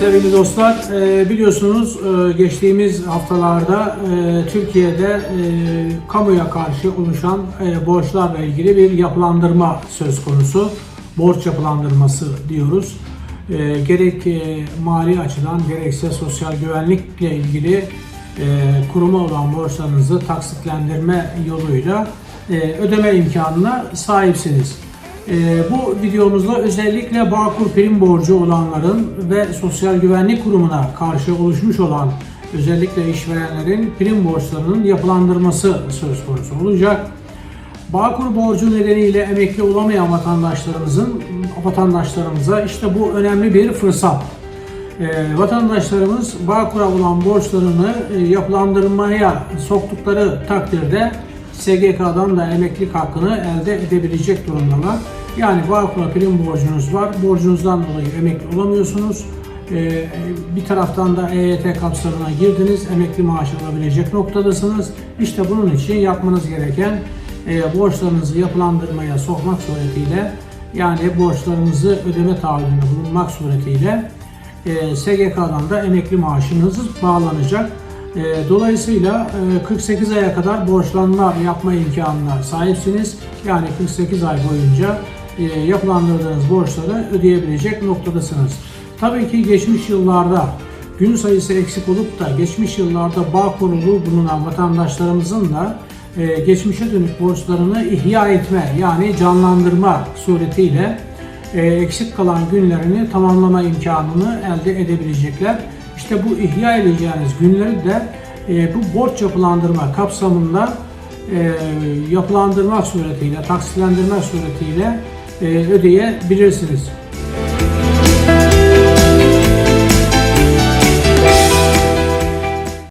sevgili dostlar. Ee, biliyorsunuz e, geçtiğimiz haftalarda e, Türkiye'de e, kamuya karşı oluşan e, borçlarla ilgili bir yapılandırma söz konusu. Borç yapılandırması diyoruz. E, gerek e, mali açıdan gerekse sosyal güvenlikle ilgili e, kuruma olan borçlarınızı taksitlendirme yoluyla e, ödeme imkanına sahipsiniz. Ee, bu videomuzda özellikle Bağkur prim borcu olanların ve Sosyal Güvenlik Kurumu'na karşı oluşmuş olan özellikle işverenlerin prim borçlarının yapılandırması söz konusu olacak. Bağkur borcu nedeniyle emekli olamayan vatandaşlarımızın vatandaşlarımıza işte bu önemli bir fırsat. Ee, vatandaşlarımız Bağkur'a olan borçlarını e, yapılandırmaya soktukları takdirde SGK'dan da emeklilik hakkını elde edebilecek durumdalar. Yani Bağkur'a prim borcunuz var. Borcunuzdan dolayı emekli olamıyorsunuz. Ee, bir taraftan da EYT kapsamına girdiniz. Emekli maaşı alabilecek noktadasınız. İşte bunun için yapmanız gereken e, borçlarınızı yapılandırmaya sokmak suretiyle yani borçlarınızı ödeme taahhüdünde bulunmak suretiyle e, SGK'dan da emekli maaşınız bağlanacak. E, Dolayısıyla e, 48 aya kadar borçlanma yapma imkanına sahipsiniz. Yani 48 ay boyunca yapılandırdığınız borçları ödeyebilecek noktadasınız. Tabii ki geçmiş yıllarda gün sayısı eksik olup da geçmiş yıllarda bağ kurulu bulunan vatandaşlarımızın da e, geçmişe dönük borçlarını ihya etme yani canlandırma suretiyle e, eksik kalan günlerini tamamlama imkanını elde edebilecekler. İşte bu ihya edeceğiniz günleri de e, bu borç yapılandırma kapsamında e, yapılandırma suretiyle, taksitlendirme suretiyle e, ödeyebilirsiniz.